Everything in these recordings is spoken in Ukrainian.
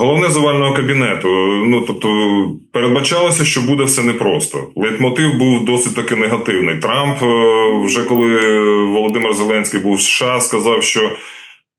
Головне завального кабінету. Ну тобто передбачалося, що буде все непросто. Лейтмотив був досить таки негативний. Трамп, е, вже коли Володимир Зеленський був в США, сказав, що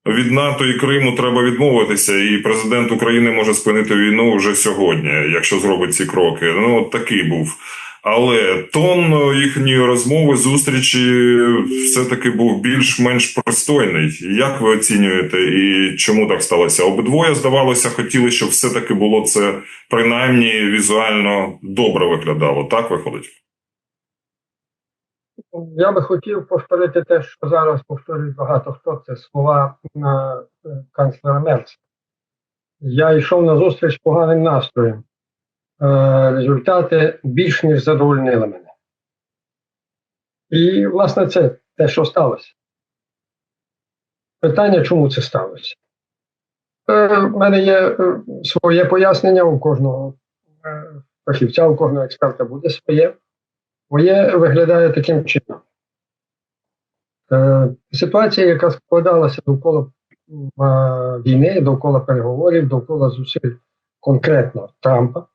від НАТО і Криму треба відмовитися, і президент України може спинити війну вже сьогодні, якщо зробить ці кроки. Ну от такий був. Але тон їхньої розмови, зустрічі все-таки був більш-менш пристойний. Як ви оцінюєте і чому так сталося? Обидвоє здавалося, хотіли, щоб все-таки було це принаймні візуально добре виглядало. Так виходить? Я би хотів повторити те, що зараз повторюють багато хто. Це слова канцлера Мерца. Я йшов на зустріч з поганим настроєм. Е, результати більш ніж задовольнили мене. І, власне, це те, що сталося. Питання, чому це сталося? Е, У мене є е, своє пояснення у кожного е, фахівця, у кожного експерта буде своє. Моє виглядає таким чином. Е, ситуація, яка складалася довкола е, війни, довкола переговорів, довкола зусиль конкретно Трампа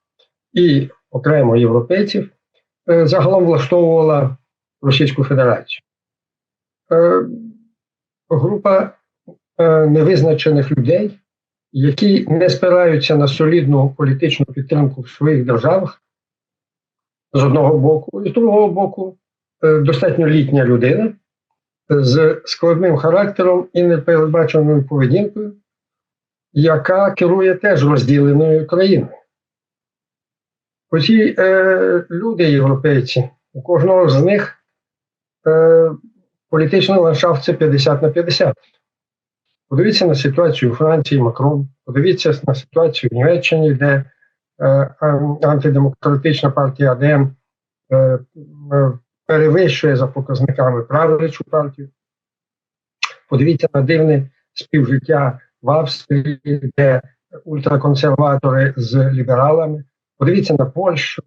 і окремо європейців, е, загалом влаштовувала Російську Федерацію. Е, група е, невизначених людей, які не спираються на солідну політичну підтримку в своїх державах, з одного боку, і з другого боку, достатньо літня людина з складним характером і непередбаченою поведінкою, яка керує теж розділеною країною. Оці е, люди, європейці, у кожного з них е, політичний ландшафт це 50 на 50. Подивіться на ситуацію у Франції, Макрон, подивіться на ситуацію в Німеччині, де е, антидемократична партія АДМ е, е, перевищує за показниками правлячу партію. Подивіться на дивне співжиття в Австрії, де ультраконсерватори з лібералами. Подивіться на Польщу,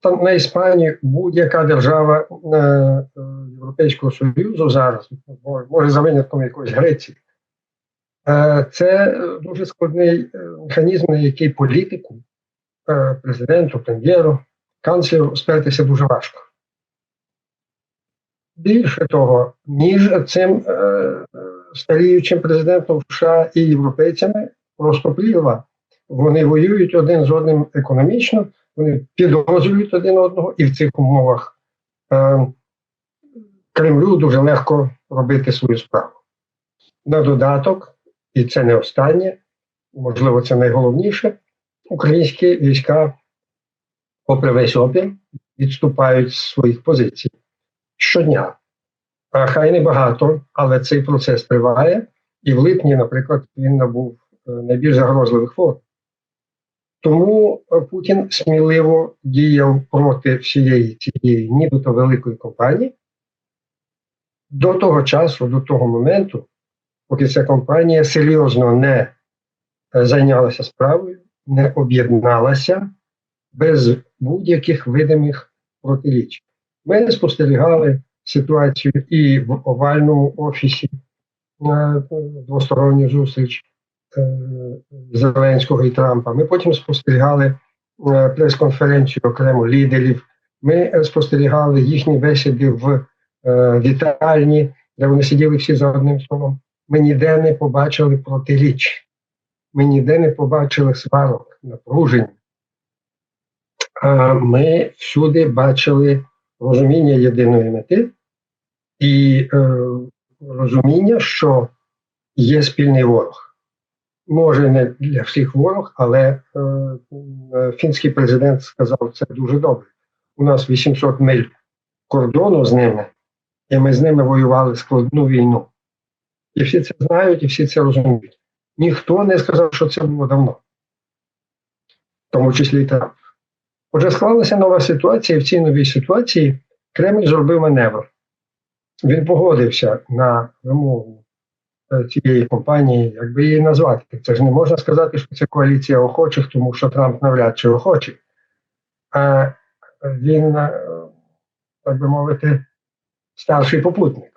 та на Іспанію, будь-яка держава е, е, Європейського Союзу зараз, може за винятком якоїсь Греції. Е, це дуже складний е, механізм, на який політику, е, президенту, прем'єру, канцлеру спертися дуже важко. Більше того, між цим е, старіючим президентом США і європейцями просто пліва. Вони воюють один з одним економічно, вони підозрюють один одного, і в цих умовах е, Кремлю дуже легко робити свою справу. На додаток, і це не останнє, можливо, це найголовніше, українські війська, попри весь опір, відступають з своїх позицій щодня. А хай не багато, але цей процес триває, і в липні, наприклад, він набув е, найбільш загрозливих форм. Тому е, Путін сміливо діяв проти всієї цієї нібито великої компанії до того часу, до того моменту, поки ця компанія серйозно не е, зайнялася справою, не об'єдналася без будь-яких видимих протиріч. Ми спостерігали ситуацію і в овальному офісі на двосторонню зустріч е, Зеленського і Трампа. Ми потім спостерігали е, прес-конференцію окремо лідерів. Ми спостерігали їхні бесіди в е, вітальні, де вони сиділи всі за одним столом. Ми ніде не побачили протиріч. Ми ніде не побачили сварок, напружень. Ми всюди бачили розуміння єдиної мети і е, розуміння, що є спільний ворог. Може, не для всіх ворог, але е, е, фінський президент сказав це дуже добре. У нас 800 миль кордону з ними, і ми з ними воювали складну війну. І всі це знають, і всі це розуміють. Ніхто не сказав, що це було давно, в тому числі і Трамп. Отже, склалася нова ситуація, і в цій новій ситуації Кремль зробив маневр. Він погодився на вимогу цієї компанії, як би її назвати. Це ж не можна сказати, що це коаліція охочих, тому що Трамп навряд чи охочий. А він, е, так би мовити, старший попутник.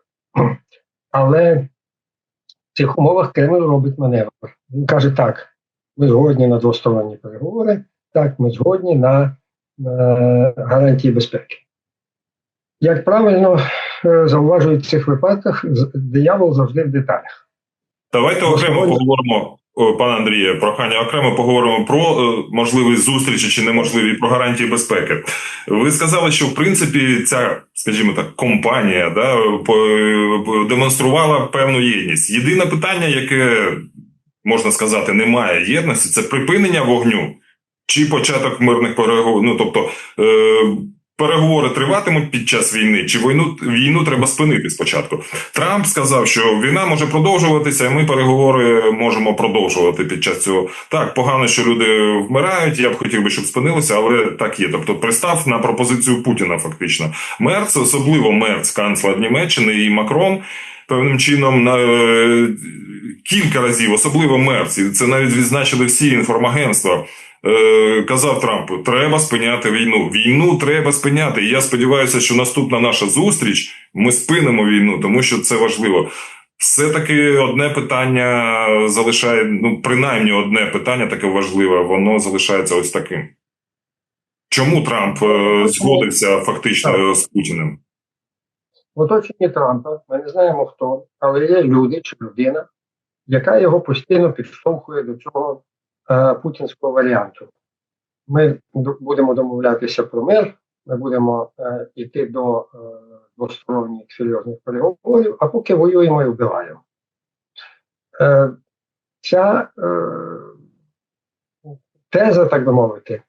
Але в цих умовах Кремль робить маневр. Він каже так: ми згодні на двосторонні переговори, так, ми згодні на, на гарантії безпеки. Як правильно е, зауважують в цих випадках, диявол завжди в деталях. Давайте окремо поговоримо, пане Андріє, прохання окремо поговоримо про е, можливі зустрічі чи неможливі про гарантії безпеки. Ви сказали, що в принципі ця, скажімо так, компанія да, по- демонструвала певну єдність. Єдине питання, яке можна сказати, немає єдності, це припинення вогню чи початок мирних переговорів. Ну тобто. Е- Переговори триватимуть під час війни, чи війну війну треба спинити спочатку. Трамп сказав, що війна може продовжуватися, і ми переговори можемо продовжувати під час цього. Так, погано, що люди вмирають. Я б хотів би, щоб спинилося, але так є. Тобто, пристав на пропозицію Путіна. Фактично, Мерц, особливо Мерц, канцлер Німеччини і Макрон. Певним чином на е, кілька разів, особливо Мерц, і це навіть відзначили всі інформагентства. Е, казав Трамп, треба спиняти війну. Війну треба спиняти. І я сподіваюся, що наступна наша зустріч ми спинимо війну, тому що це важливо. Все-таки одне питання залишає, ну, принаймні одне питання таке важливе, воно залишається ось таким. Чому Трамп е, згодився фактично з Путіним? В оточенні Трампа ми не знаємо хто, але є люди чи людина, яка його постійно підштовхує до цього е, путінського варіанту. Ми будемо домовлятися про мир, ми будемо е, йти до е, двосторонніх серйозних переговорів, а поки воюємо і вбиваємо. Е, ця е, теза, так би мовити,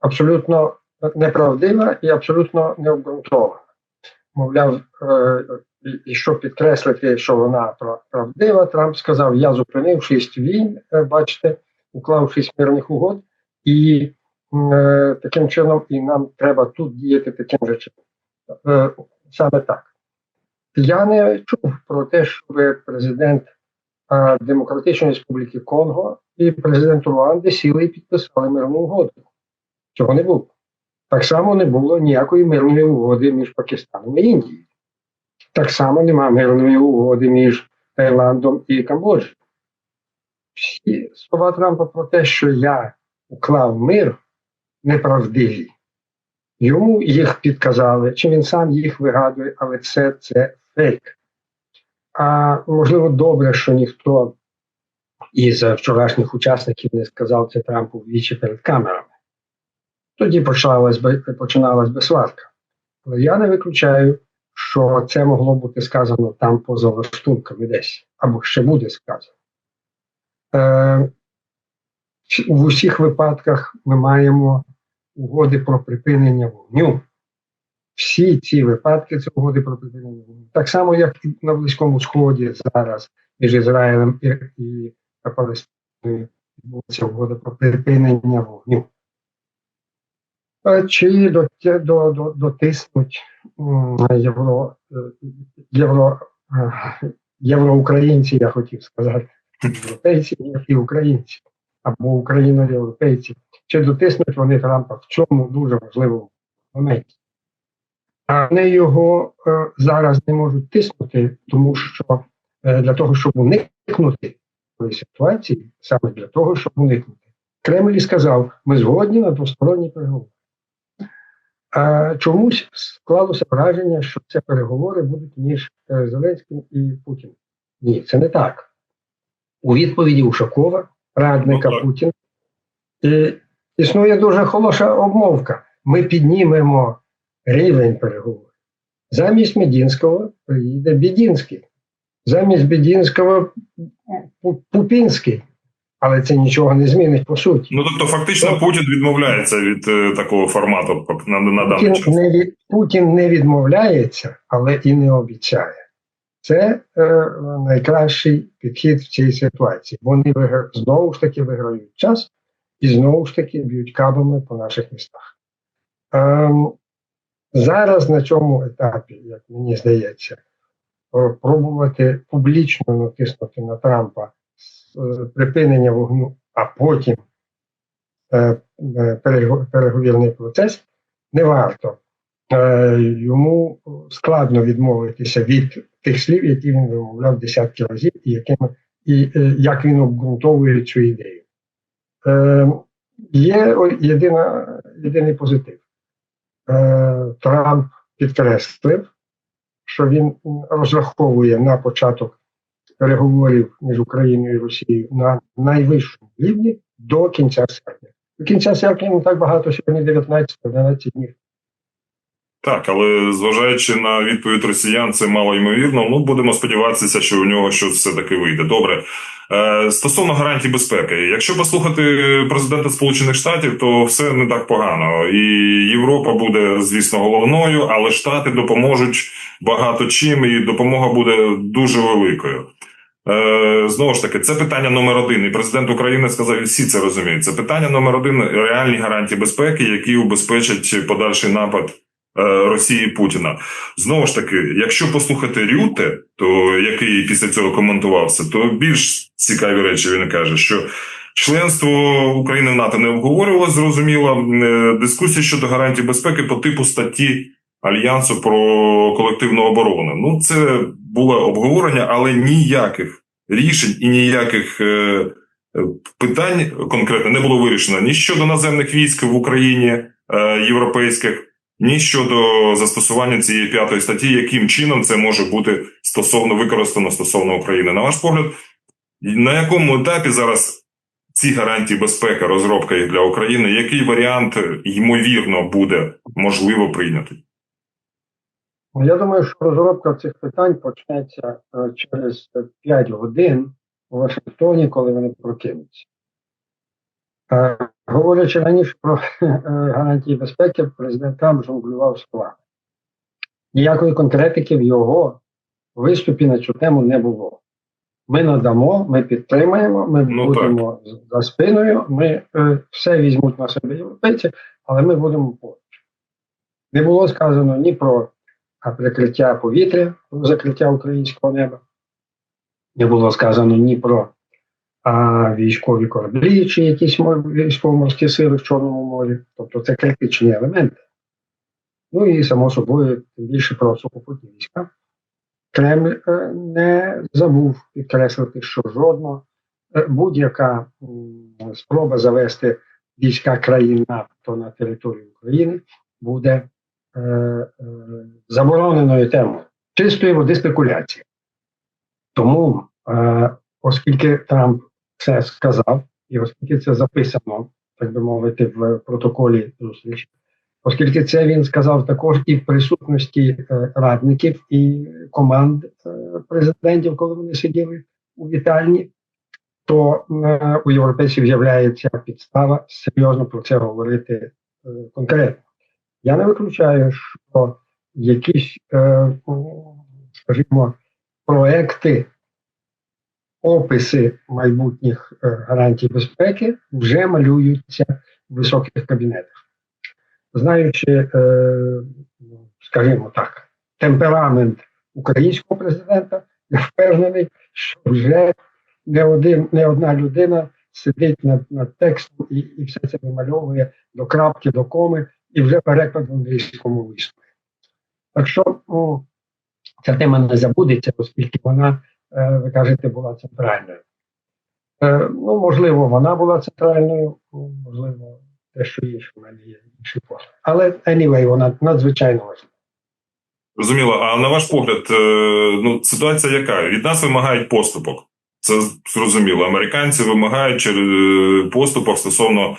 абсолютно неправдива і абсолютно необґрунтована. Мовляв, е, і- щоб підкреслити, що вона правдива, Трамп сказав: Я зупинив шість війн, е, бачите, уклав шість мирних угод, і е, таким чином і нам треба тут діяти таким же чином. Е, Саме так. Я не чув про те, щоб президент е, Демократичної Республіки Конго і президент Руанди сіли і підписали мирну угоду. Цього не було. Так само не було ніякої мирної угоди між Пакистаном і Індією. Так само немає мирної угоди між Таїландом і Камбоджею. Всі слова Трампа про те, що я уклав мир, неправдиві. Йому їх підказали, чи він сам їх вигадує, але це, це фейк. А можливо, добре, що ніхто із вчорашніх учасників не сказав це Трампу вдвічі перед камерами. Тоді почалась починалась би сварка. Але я не виключаю, що це могло бути сказано там поза лаштунками десь, або ще буде сказано. Е, в усіх випадках ми маємо угоди про припинення вогню. Всі ці випадки це угоди про припинення вогню. Так само, як і на Близькому Сході зараз між Ізраїлем і, і Палестиною відбулася угода про припинення вогню. Е, Чи до, до, до, дотиснуть євро, е, євро, євроукраїнці, я хотів сказати, європейці і українці, або україно-європейці, чи дотиснуть вони Трампа в цьому дуже важливому моменті. А вони його е, зараз не можуть тиснути, тому що е, для того, щоб уникнути цієї ситуації, саме для того, щоб уникнути, Кремль сказав: ми згодні на двосторонні переговори. А чомусь склалося враження, що це переговори будуть між е, Зеленським і Путіним. Ні, це не так. У відповіді Ушакова, радника Ну, так. Путіна, і існує дуже хороша обмовка. Ми піднімемо рівень переговорів. Замість Медінського приїде Бідінський. Замість Бідінського Пупінський. Але це нічого не змінить по суті. Ну тобто, фактично, Путін відмовляється від е, такого формату на, на даний час. не, Путін не відмовляється, але і не обіцяє. Це е, найкращий підхід в цій ситуації. Вони вигра... знову ж таки виграють час і знову ж таки б'ють кабами по наших містах. Ем, зараз на цьому етапі, як мені здається, е, пробувати публічно натиснути на Трампа е, припинення вогню, а потім е, е, переговірний процес не варто. Е, Йому складно відмовитися від тих слів, які він вимовляв десятки разів, і якими і е, як він обґрунтовує цю ідею. Е, є єдина, єдиний позитив. Е, Трамп підкреслив, що він розраховує на початок переговорів між Україною і Росією на найвищому рівні до кінця серпня. До кінця серпня не так багато, сьогодні 19-11 днів. Так, але зважаючи на відповідь росіян, це мало ймовірно. Ну будемо сподіватися, що у нього щось все таки вийде. Добре. Е, стосовно гарантій безпеки, якщо послухати президента Сполучених Штатів, то все не так погано. І Європа буде, звісно, головною, але Штати допоможуть багато чим, і допомога буде дуже великою. Е, знову ж таки, це питання номер один. І президент України сказав, і всі це розуміють. Це питання номер один реальні гарантії безпеки, які убезпечать подальший напад Росії Путіна. Знову ж таки, якщо послухати Рюте, то який після цього коментувався, то більш цікаві речі він каже, що членство України в НАТО не обговорювалося, зрозуміло. Е, Дискусії щодо гарантій безпеки по типу статті Альянсу про колективну оборону. Ну, це було обговорення, але ніяких рішень і ніяких. Е, е, Питань конкретно не було вирішено ні щодо наземних військ в Україні е, європейських, ні щодо застосування цієї п'ятої статті, яким чином це може бути стосовно використано стосовно України. На ваш погляд, на якому етапі зараз ці гарантії безпеки, розробка їх для України, який варіант ймовірно буде можливо прийнятий? Ну, Я думаю, що розробка цих питань почнеться е, через 5 годин у Вашингтоні, коли вони прокинуться. Е, Говорячи раніше про е, гарантії безпеки, президент Трамп жонглював словами. Ніякої конкретики в його виступі на цю тему не було. Ми надамо, ми підтримаємо, ми Ну, будемо з- за спиною, ми е, все візьмуть на себе європейці, але ми будемо поруч. Не було сказано ні про прикриття повітря, про закриття українського неба. Не було сказано ні про а, військові кораблі чи якісь мо- військово-морські сили в Чорному морі. Тобто це критичні елементи. Ну і само собою, тим більше про сухопутні війська. Кремль е, не забув підкреслити, що жодно е, будь-яка спроба завести війська країн НАТО на територію України буде е, е, забороненою темою чистої води спекуляції. Тому, е, оскільки Трамп це сказав, і оскільки це записано, так би мовити, в протоколі зустрічі, оскільки це він сказав також і в присутності е, радників і команд е, президентів, коли вони сиділи у вітальні, то е, у європейців з'являється підстава серйозно про це говорити конкретно. Я не виключаю, що якісь, скажімо, проекти, описи майбутніх е, гарантій безпеки вже малюються в високих кабінетах. Знаючи, е, ну, скажімо так, темперамент українського президента, я впевнений, що вже не, один, не одна людина сидить над, над текстом і, і все це вимальовує до крапки, до коми, і вже переклад в англійському вийшов. Так що ну, ця тема не забудеться, оскільки вона, ви кажете, була центральною. Е, ну, можливо, вона була центральною, можливо, те, що інше в мене є інший погляд. Але anyway, вона надзвичайно важлива. Зрозуміло, а на ваш погляд, е, ну ситуація яка? Від нас вимагають поступок. Це зрозуміло. Американці вимагають е, поступок стосовно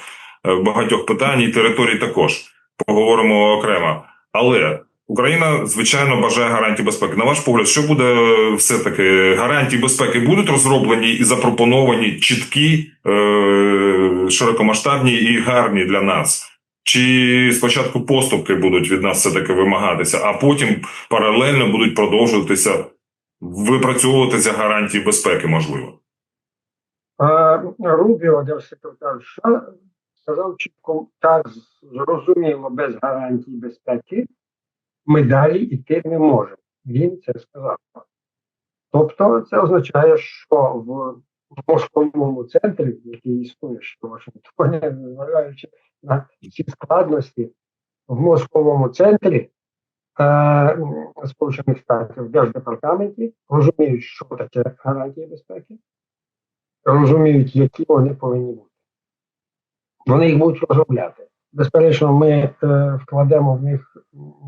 е, багатьох питань і територій також. Поговоримо окремо. Але Україна, звичайно, бажає гарантій безпеки. На ваш погляд, що буде все таки гарантії безпеки будуть розроблені і запропоновані чіткі, е, широкомасштабні і гарні для нас. Чи спочатку поступки будуть від нас все таки вимагатися, а потім паралельно будуть продовжуватися випрацьовуватися гарантії безпеки, можливо. А Рубіо, держсекретар США, сказав чітко так зрозуміло, без гарантій безпеки ми далі йти не можемо. Він це сказав. Тобто, це означає, що в московому центрі, який існує що в Вашингтоні, незважаючи на всі складності, в московому центрі е, Сполучених Штатів в Держдепартаменті розуміють, що таке гарантії безпеки, розуміють, які вони повинні бути. Вони їх будуть розробляти. Безперечно, ми е, вкладемо в них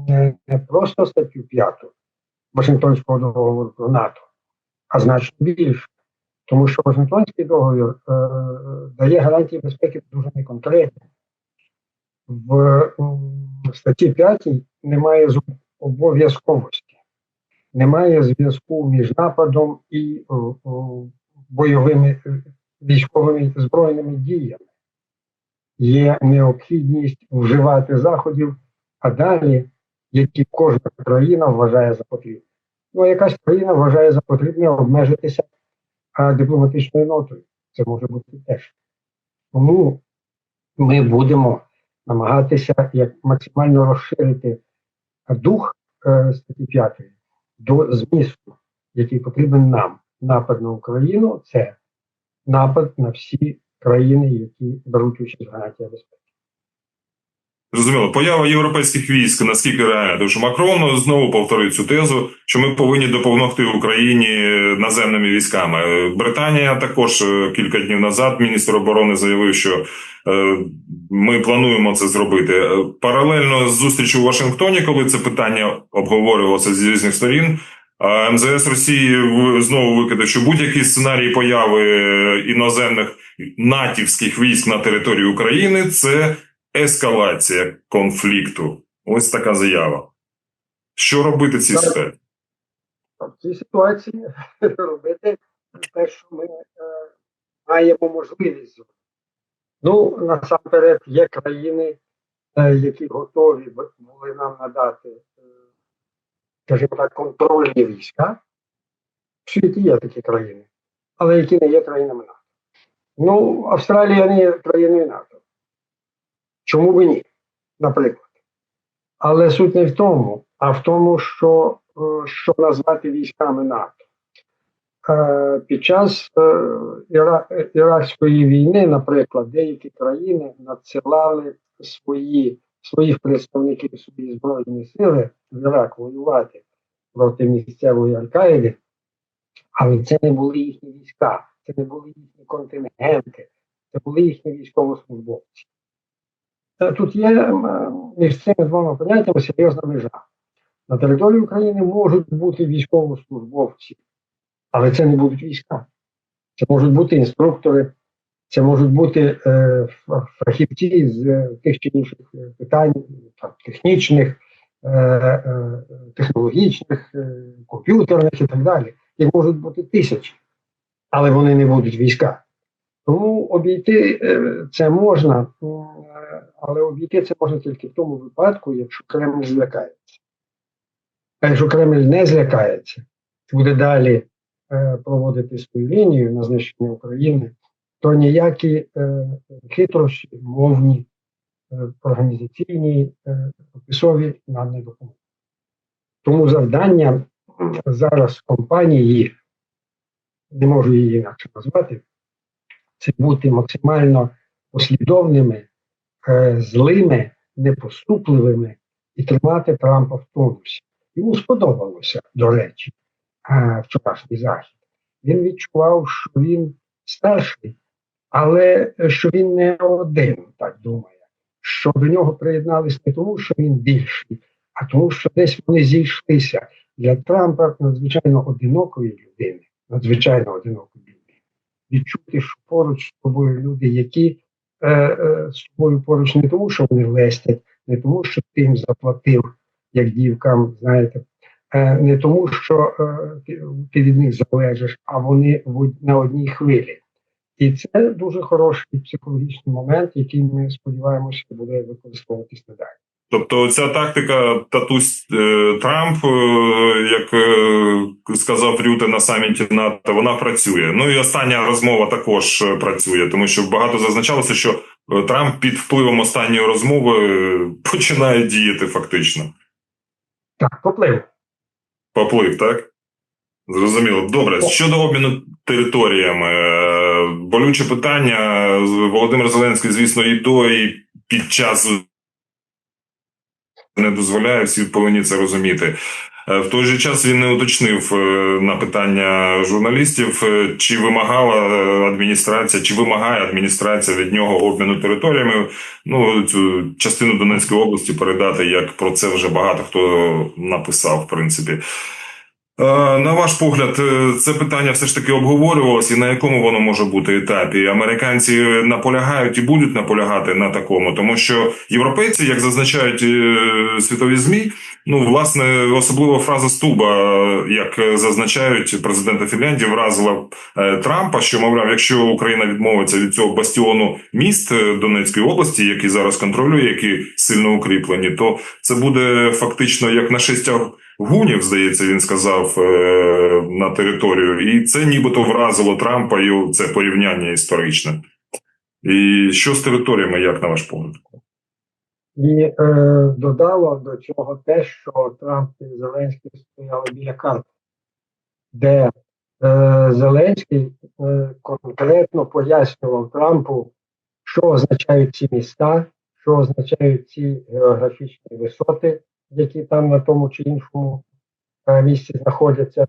не, просто статтю 5 Вашингтонського договору про НАТО, а значно більше. Тому що Вашингтонський договір е, дає гарантії безпеки дуже неконкретні. В м, статті 5 немає обов'язковості, немає зв'язку між нападом і о, о, бойовими військовими збройними діями. Є необхідність вживати заходів, а далі, які кожна країна вважає за потрібне. Ну, якась країна вважає за потрібне обмежитися дипломатичною нотою. Це може бути теж. Тому ми будемо намагатися як максимально розширити дух е, статті 5 до змісту, який потрібен нам. Напад на Україну це напад на всі країни, які беруть участь в гарантії безпеки. Зрозуміло, поява європейських військ наскільки реальна, тому що Макрон знову повторив цю тезу, що ми повинні допомогти Україні наземними військами. Е, Британія також е, кілька днів назад міністр оборони заявив, що е, ми плануємо це зробити. Паралельно з зустрічю у Вашингтоні, коли це питання обговорювалося з різних сторін. МЗС Росії знову викидав, що будь-які сценарії появи е, іноземних натівських військ на території України це ескалація конфлікту. Ось така заява. Що робити в цій ситуації? в цій ситуації робити те, що ми е, маємо можливість. Ну, насамперед, є країни, е, які готові були нам надати, скажімо так, контрольні війська. В світі є такі країни, але які не є країнами НАТО. Ну, Австралія не є країною НАТО. Чому б і ні, наприклад. Але суть не в тому, а в тому, що, е, що назвати військами НАТО. Е, Під час е, Іракської війни, наприклад, деякі країни надсилали свої, своїх представників свої збройні сили в Ірак воювати проти місцевої Аль-Каїди, але це не були їхні війська, це не були їхні контингенти, це були їхні військовослужбовці. Тут є між цими двома поняттями серйозна межа. На території України можуть бути військовослужбовці, але це не будуть війська. Це можуть бути інструктори, це можуть бути е, фахівці з е, тих чи інших е, питань, там, технічних, е, е, технологічних, е, комп'ютерних і так далі. Їх можуть бути тисячі, але вони не будуть війська. Тому обійти е, це можна, але обійти це можна тільки в тому випадку, якщо Кремль злякається. А якщо Кремль не злякається, буде далі проводити свою лінію на знищення України, то ніякі е, хитрощі, мовні, е, організаційні, е, описові нам не допоможуть. Тому завдання зараз компанії, не можу її інакше назвати, це бути максимально послідовними, е, злими, непоступливими і тримати Трампа в тонусі. Йому сподобалося, до речі, е, вчорашній захід. Він відчував, що він старший, але е, що він не один, так думає. Що до нього приєднались не тому, що він більший, а тому, що десь вони зійшлися для Трампа надзвичайно одинокої людини, надзвичайно одинокої людини. Відчути, що поруч з тобою люди, які е, е, з тобою поруч не тому, що вони лестять, не тому, що ти їм заплатив, як дівкам, знаєте, е, не тому, що е, ти, ти від них залежиш, а вони на одній хвилі. І це дуже хороший психологічний момент, який ми сподіваємося буде використовуватись надалі. Тобто, ця тактика татусь е, Трамп, е, як е, сказав Рюте на саміті НАТО, вона працює. Ну і остання розмова також працює, тому що багато зазначалося, що Трамп під впливом останньої розмови починає діяти фактично. Так, поплив. Поплив, так? Зрозуміло. Добре. Щодо обміну територіями, болюче питання. Володимир Зеленський, звісно, і до, і під час не дозволяє, всі повинні це розуміти. Е, В той же час він не уточнив е, на питання журналістів, е, чи вимагала адміністрація, чи вимагає адміністрація від нього обміну територіями. Ну цю частину Донецької області передати, як про це вже багато хто написав, в принципі. Е, На ваш погляд, е, це питання все ж таки обговорювалося, і на якому воно може бути етапі? Американці наполягають і будуть наполягати на такому, тому що європейці, як зазначають е, світові змі, ну власне особливо фраза Стуба, як зазначають президента Фінляндії, вразила Трампа, що мовляв, якщо Україна відмовиться від цього бастіону міст Донецької області, які зараз контролює, які сильно укріплені, то це буде фактично як нашестя гунів, здається, він сказав е, на територію, і це нібито вразило Трампа і це порівняння історичне. І що з територіями, як на ваш погляд? І е, додало до цього те, що Трамп і Зеленський стояли біля карти, де е, Зеленський е, конкретно пояснював Трампу, що означають ці міста, що означають ці географічні висоти, які там на тому чи іншому е, місці знаходяться,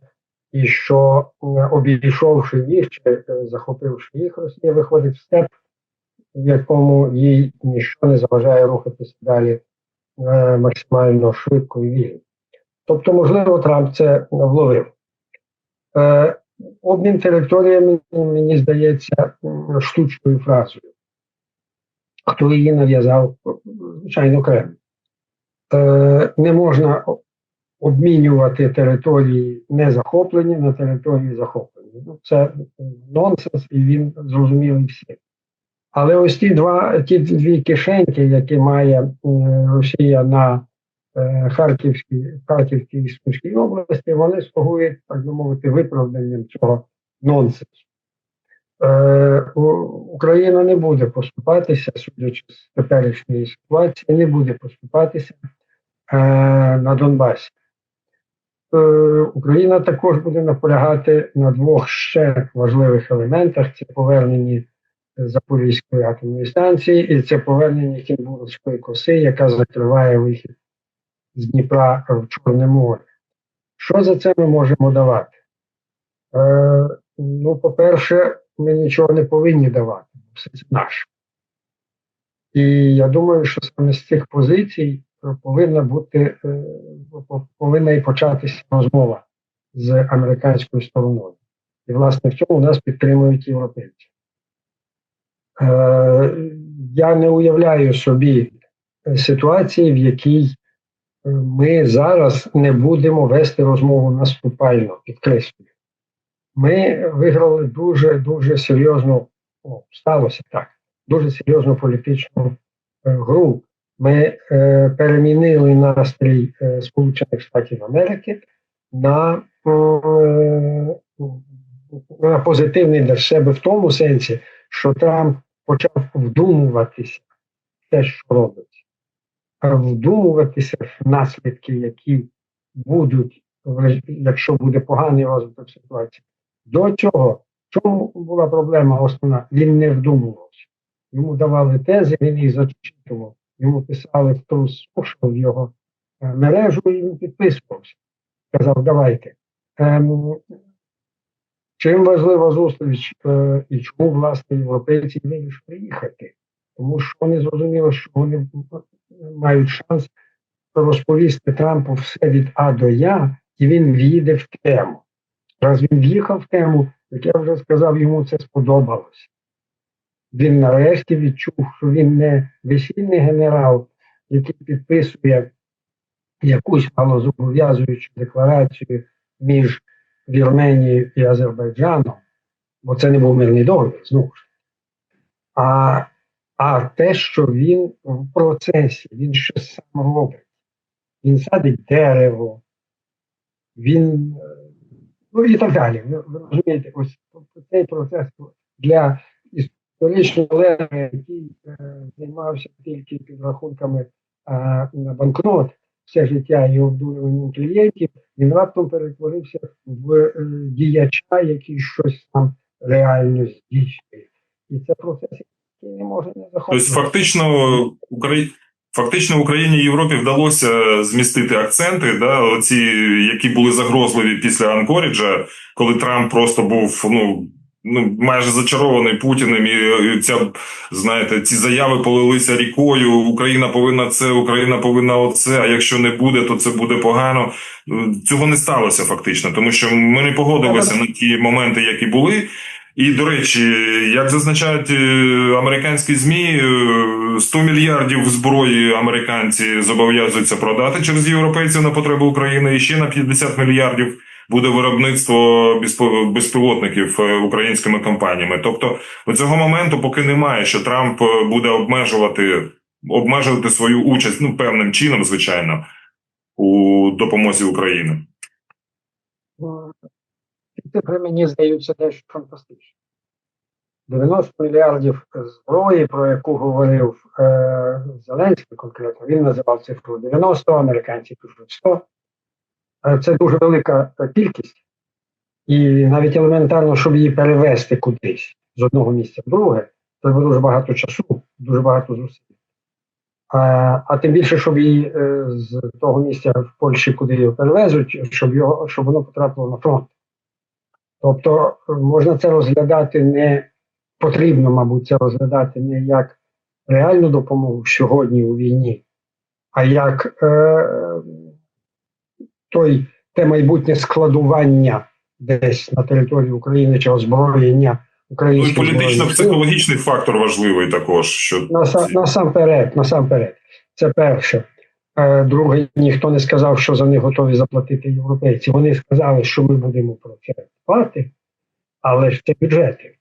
і що обійшовши їх чи е, захопивши їх, Росія виходить в степ, в якому їй ніщо не заважає рухатися далі е, максимально швидко і вільно. Тобто, можливо, Трамп це вловив. Обмін територіями, мені здається, штучною фразою. Хто її нав'язав, звичайно, Кремль. Е, не можна обмінювати території не захоплені на території захоплені. Ну, це нонсенс, і він зрозумілий всім. Але ось ті два ті дві кишеньки, які має е, Росія на е, Харківській, Харківській і Сумській області, вони слугують, так би мовити, виправданням цього нонсенсу. Україна не буде поступатися, судячи з теперішньої ситуації, не буде поступатися на Донбасі. Е, Україна також буде наполягати на двох ще важливих елементах: це повернення Запорізької атомної станції, і це повернення Кінбурзької коси, яка закриває вихід з Дніпра в Чорне море. Що за це ми можемо давати? Е, ну, по-перше, ми нічого не повинні давати, все це наше. І я думаю, що саме з цих позицій е, повинна бути е, повинна і початися розмова з американською стороною. І, власне, в цьому нас підтримують європейці. Е, я не уявляю собі ситуації, в якій е, ми зараз не будемо вести розмову наступально, підкреслюю. Ми виграли дуже дуже серйозну, о, сталося так, дуже серйозну політичну гру. Ми е, перемінили настрій е, Сполучених Штатів Америки на, е, на позитивний для себе в тому сенсі, що Трамп почав вдумуватися в те, що робить, вдумуватися в наслідки, які будуть, якщо буде поганий розвиток ситуації. До цього, чому була проблема основна? Він не вдумувався. Йому давали тези, він їх зачитував. Йому писали в ту його е, мережу, і він підписувався. Казав, давайте. Ем, чим важлива зустріч е, і чому, власне, європейці вирішили приїхати? Тому що вони зрозуміли, що вони мають шанс розповісти Трампу все від А до Я, і він в'їде в тему. Раз він в'їхав в тему, як я вже сказав, йому це сподобалось. Він нарешті відчув, що він не весільний генерал, який підписує якусь малозобов'язуючу декларацію між Вірменією і Азербайджаном, бо це не був мирний договір, знову ж. А, а те, що він в процесі, він щось сам робить. Він садить дерево, він ну і так далі. Ви розумієте, ось цей процес для історичного лева, який е, займався тільки підрахунками е, на банкнот все життя і обдурюванням клієнтів, він раптом перетворився в е, діяча, який щось там реально здійснює. І це процес, який не може не Тобто, фактично, Украї... Фактично Україні і Європі вдалося змістити акценти, да, оці, які були загрозливі після Анкоріджа, коли Трамп просто був ну, ну майже зачарований Путіним, і, і ця знаєте, ці заяви полилися рікою. Україна повинна це, Україна повинна оце. А якщо не буде, то це буде погано. Цього не сталося фактично, тому що ми не погодилися на ті моменти, які були. І до речі, як зазначають е, американські змі, е, 100 мільярдів зброї американці зобов'язуються продати через європейців на потреби України, і ще на 50 мільярдів буде виробництво безпілотників е, українськими компаніями. Тобто, до цього моменту, поки немає, що Трамп е, буде обмежувати обмежувати свою участь ну певним чином, звичайно, у допомозі Україні. Ці цифри мені здаються дещо фантастичні. 90 мільярдів зброї, про яку говорив е, Зеленський конкретно, він називав цифру 90, американці пишуть 100. Е, Це дуже велика е, кількість, і навіть елементарно, щоб її перевести кудись з одного місця в друге, треба дуже багато часу, дуже багато зусиль. А, а тим більше, щоб її е, з того місця в Польщі, куди його перевезуть, щоб його щоб воно потрапило на фронт. Тобто можна це розглядати не потрібно, мабуть, це розглядати не як реальну допомогу сьогодні у війні, а як е, той те майбутнє складування десь на території України чи озброєння Ну українських сил. політично-психологічний фактор важливий також. Що Наса- насамперед, насамперед, це перше. Е, Друге, ніхто не сказав, що за них готові заплатити європейці. Вони сказали, що ми будемо про це дбати, але ж це бюджети.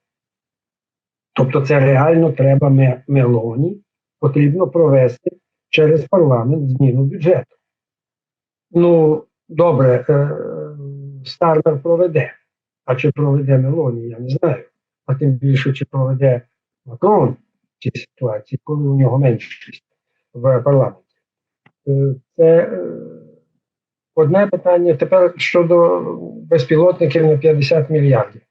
Тобто, це реально треба Мелоні, потрібно провести через парламент зміну бюджету. Ну, добре, е, Стармер проведе. А чи проведе Мелоні, я не знаю. А тим більше, чи проведе Макрон в цій ситуації, коли у нього меншість в парламенті. Е, Це е, одне питання. Тепер щодо безпілотників на 50 мільярдів.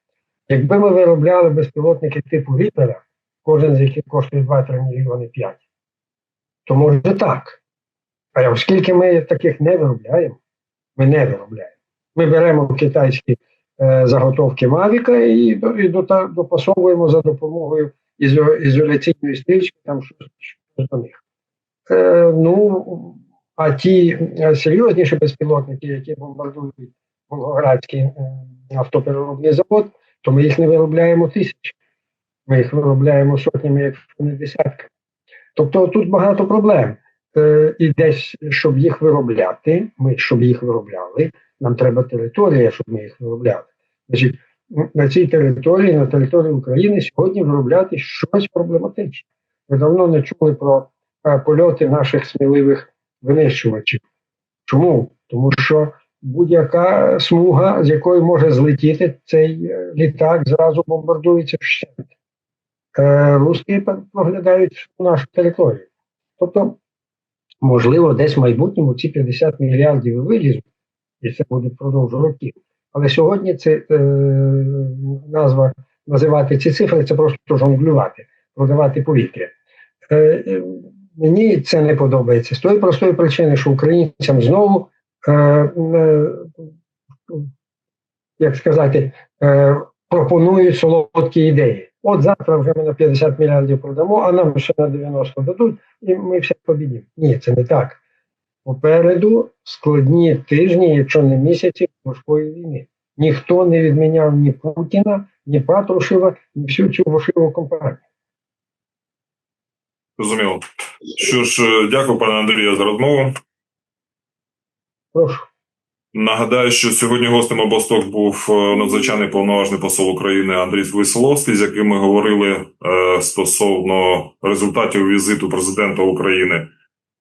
Якби ми виробляли безпілотники типу Ріпера, кожен з яких коштує 2-3 мільйони 5, то може так. А оскільки ми таких не виробляємо, ми не виробляємо. Ми беремо китайські е, заготовки Мавіка і, до- і допасовуємо за допомогою ізо, ізоляційної стрічки, там щось, щось до них. Е, ну, а ті е, серйозніші безпілотники, які бомбардують Волгоградський е, автопереробний завод, то ми їх не виробляємо тисяч. Ми їх виробляємо сотнями, якщо не десятками. Тобто тут багато проблем. Е, і десь, щоб їх виробляти, ми, щоб їх виробляли, нам треба територія, щоб ми їх виробляли. Значить, на цій території, на території України, сьогодні виробляти щось проблематичне. Ви давно не чули про е, польоти наших сміливих винищувачів. Чому? Тому що будь-яка смуга, з якої може злетіти цей е, літак, зразу бомбардується вщент. Руски проглядають нашу територію. Тобто, можливо, десь в майбутньому ці 50 мільярдів вилізуть, і це буде впродовж років. Але сьогодні це е, назва називати ці цифри це просто жонглювати, продавати повітря. Е, е, мені це не подобається з тої простої причини, що українцям знову, е, е, як сказати, е, пропонують солодкі ідеї. От завтра вже ми на 50 мільярдів продамо, а нам ще на 90 дадуть, і ми все побідімо. Ні, це не так. Попереду складні тижні, якщо не місяці важкої війни. Ніхто не відміняв ні Путіна, ні Патрушева, ні всю цю вошиву компанію. Зрозуміло. Що ж, е, дякую, пане Андрію, за розмову. Прошу. Нагадаю, що сьогодні гостем обосток був е, надзвичайний повноважний посол України Андрій Веселовський, з яким ми говорили е, стосовно результатів візиту президента України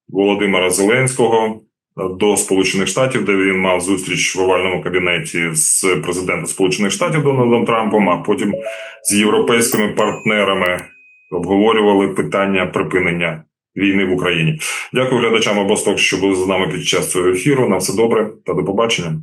Володимира Зеленського е, до Сполучених Штатів, де він мав зустріч в овальному кабінеті з президентом Сполучених Штатів Дональдом Трампом, а потім з європейськими партнерами обговорювали питання припинення війни в Україні. Дякую глядачам обосток, що були з нами під час цього ефіру. На все добре та до побачення.